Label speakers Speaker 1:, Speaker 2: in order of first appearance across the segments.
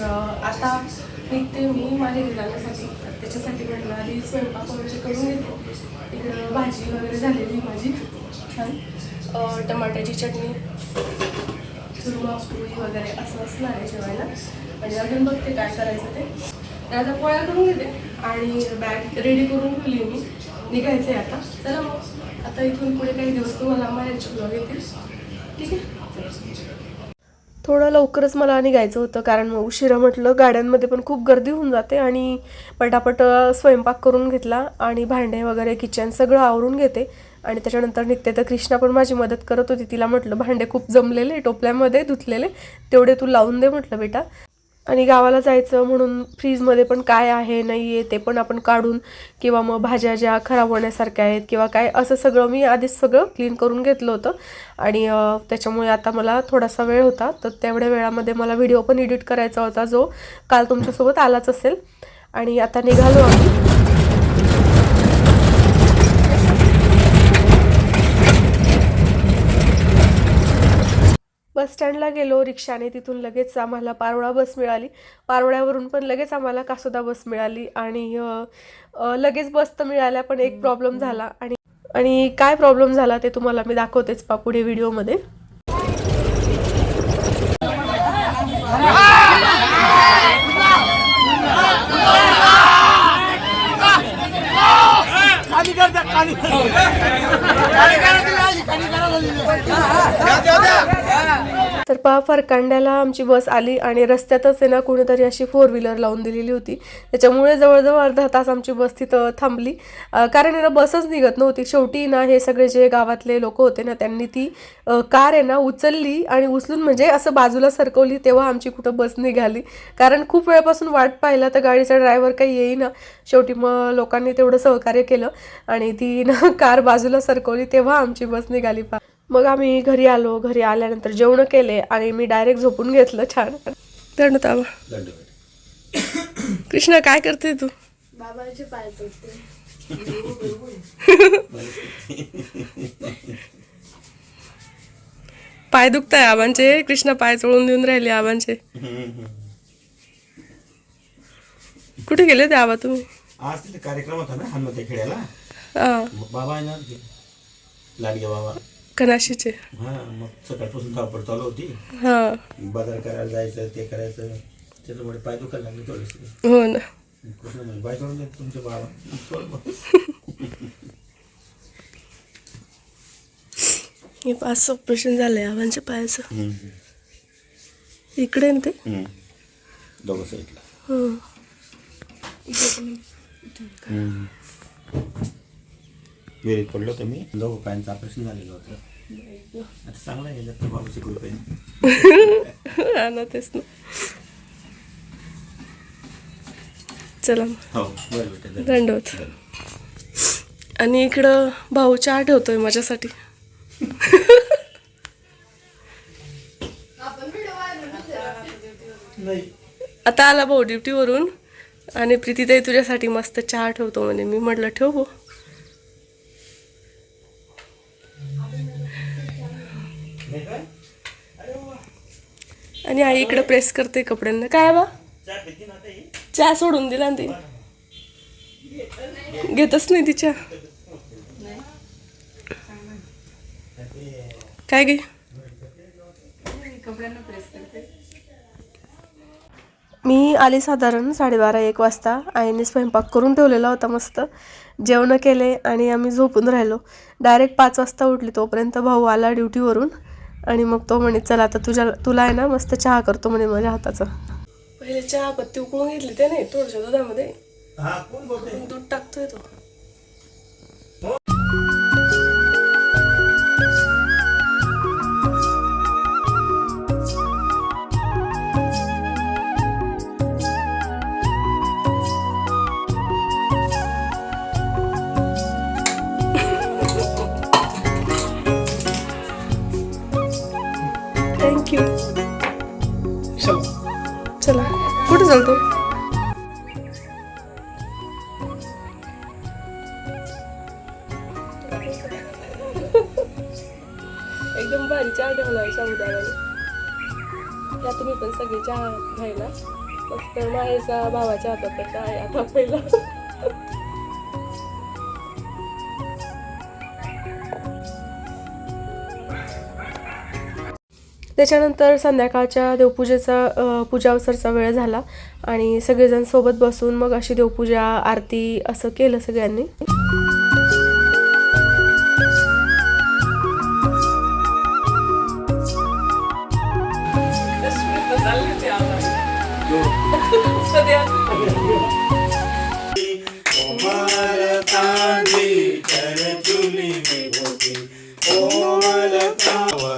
Speaker 1: तर आता निघते मी माझ्या जाण्यासाठी त्याच्यासाठी म्हटलं आधी स्वयंपाक वगैरे करून घेते. इकडं भाजी वगैरे झालेली माझी छान. टमाट्याची चटणी चुरमा पोळी वगैरे असं असणार आहे जेवायला. आणि अजून बघते काय करायचं ते. तर आता पोळ्या करून घेते आणि बॅग रेडी करून ठेवली मी. निघायचं आहे आता. चला मग. आता इथून पुढे काही दिवस तुम्हाला माहेरचे ब्लॉग येतील. ठीक आहे? थोडं लवकरच मला निघायचं होतं कारण मग उशिरा म्हटलं गाड्यांमध्ये पण खूप गर्दी होऊन जाते आणि पटापट स्वयंपाक करून घेतला आणि भांडे वगैरे किचन सगळं आवरून घेते. आणि त्याच्यानंतर निघते तर कृष्णा पण माझी मदत करत होती. तिला म्हटलं भांडे खूप जमलेले टोपल्यामध्ये धुतलेले तेवढे तू लावून दे म्हटलं बेटा. आणि गावाला जायचं म्हणून फ्रीजमध्ये पण काय आहे नाही आहे ते पण आपण काढून किंवा मग भाज्या ज्या खराब होण्यासारख्या आहेत किंवा काय असं सगळं मी आधीच सगळं क्लीन करून घेतलं होतं. आणि त्याच्यामुळे आता मला थोडासा वेळ होता तर तेवढ्या वेळामध्ये मला व्हिडिओ पण एडिट करायचा होता जो काल तुमच्यासोबत आलाच असेल. आणि आता निघालो आम्ही. बस स्टँडला गेलो रिक्षाने तिथून लगेच आम्हाला पारोळा बस मिळाली. पारोळ्यावरून पण लगेच आम्हाला कासोदा बस मिळाली आणि लगेच बस तर मिळाल्या पण एक प्रॉब्लेम झाला. आणि आणि काय प्रॉब्लेम झाला ते तुम्हाला मी दाखवतेच पा पुढे व्हिडिओमध्ये. पहा फरकांड्याला आमची बस आली आणि रस्त्यातच आहे ना कुणीतरी अशी फोर व्हीलर लावून दिलेली होती. त्याच्यामुळे जवळजवळ अर्धा तास आमची बस तिथं थांबली. कारण ना बसच निघत नव्हती. शेवटी ना हे सगळे जे गावातले लोक होते ना त्यांनी ती कार आहे ना उचलली आणि उचलून म्हणजे असं बाजूला सरकवली तेव्हा आमची कुठं बस निघाली. कारण खूप वेळापासून वाट पाहिला तर गाडीचा ड्रायव्हर काही येईना. शेवटी मग लोकांनी तेवढं सहकार्य केलं आणि ती ना कार बाजूला सरकवली तेव्हा आमची बस निघाली पा मग आम्ही घरी आलो घरी आल्यानंतर जेवण केले आणि मी डायरेक्ट झोपून घेतलं छान. दंड ताबा कृष्णा काय करते तू?
Speaker 2: बाबाचे पाय
Speaker 1: पाय दुखताय आबांचे? कृष्णा पाय चोळून देऊन राहिले आबांचे. कुठे गेले ते आबा तुम्ही?
Speaker 3: आज तिथे कार्यक्रम होता ना हनुमते खेड्याला. मग बाबा आहे लाडगे बाबा.
Speaker 1: कनाशीचे
Speaker 3: हा मग सकाळपासून धावपळ चालू होती.
Speaker 1: हा.
Speaker 3: बाजार करायला जायचं ते करायचं त्याच्यामुळे पाय दुखायला लागले थोडेसे.
Speaker 1: हो ना.
Speaker 3: कृष्ण म्हणजे बाय सोडून देत तुमचे बाबा सोड मग.
Speaker 1: हे पाच ऑपरेशन झालंय आबांच्या पायाचं. इकडे ना ते?
Speaker 3: हम्म. दोघं साईडला
Speaker 1: हं.
Speaker 3: विहिरीत पडलो होतो मी. दोघं पायांचं ऑपरेशन झालेलं होतं. आता चांगलं आहे दत्त बाबाची कृपेने
Speaker 1: हा ना तेच ना. चला मग.
Speaker 3: हो बरं बेटा धन्यवाद.
Speaker 1: दंडवत. आणि इकडं भाऊ चहा ठेवतोय माझ्यासाठी.
Speaker 3: नाही.
Speaker 1: आता आला भाऊ ड्युटीवरून. आणि प्रीतीताई तुझ्यासाठी मस्त चहा ठेवतो म्हणे. मी म्हटलं ठेव भाऊ
Speaker 3: नाही काय
Speaker 1: आणि आई इकडं प्रेस करते कपड्यांना. काय बा?
Speaker 3: चहा
Speaker 1: सोडून दिला ना ती घेतच नाही ती चहा. काय गे? मी आले साधारण साडेबारा एक वाजता. आईने स्वयंपाक करून ठेवलेला होता मस्त. जेवणं केले आणि आम्ही झोपून राहिलो. डायरेक्ट पाच वाजता उठली तोपर्यंत भाऊ आला ड्युटीवरून आणि मग तो म्हणे चला आता तुझ्या तुला आहे ना मस्त चहा करतो म्हणे माझ्या हाताचा. पहिले चहा पत्ती उकळून घेतली ते नाही थोडशा दुधामध्ये.
Speaker 3: हा
Speaker 1: दूध टाकतोय तो. कुठे एकदम भारी चहा ठेवला आहे त्या या तुम्ही पण सगळे चहा घ्यायला फक्त माहेरचा भावाच्या हाताचा चहा आहे आता पहिला. त्याच्यानंतर संध्याकाळच्या देवपूजेचा पूजा अवसरचा वेळ झाला आणि सगळेजण सोबत बसून मग अशी देवपूजा आरती असं केलं सगळ्यांनी.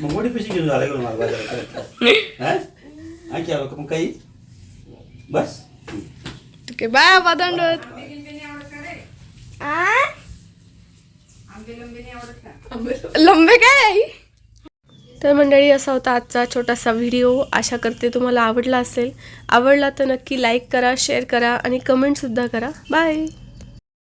Speaker 3: मग मोठी पिशी घेऊन झाला घेऊन मला बाजारात? आणखी का मग काही? बस.
Speaker 2: बाय लंबे काय
Speaker 1: तर मंडळी असा होता आजचा छोटासा व्हिडिओ आशा करते तुम्हाला आवडला असेल. आवडला तर नक्की लाईक करा शेअर करा आणि कमेंटसुद्धा करा. बाय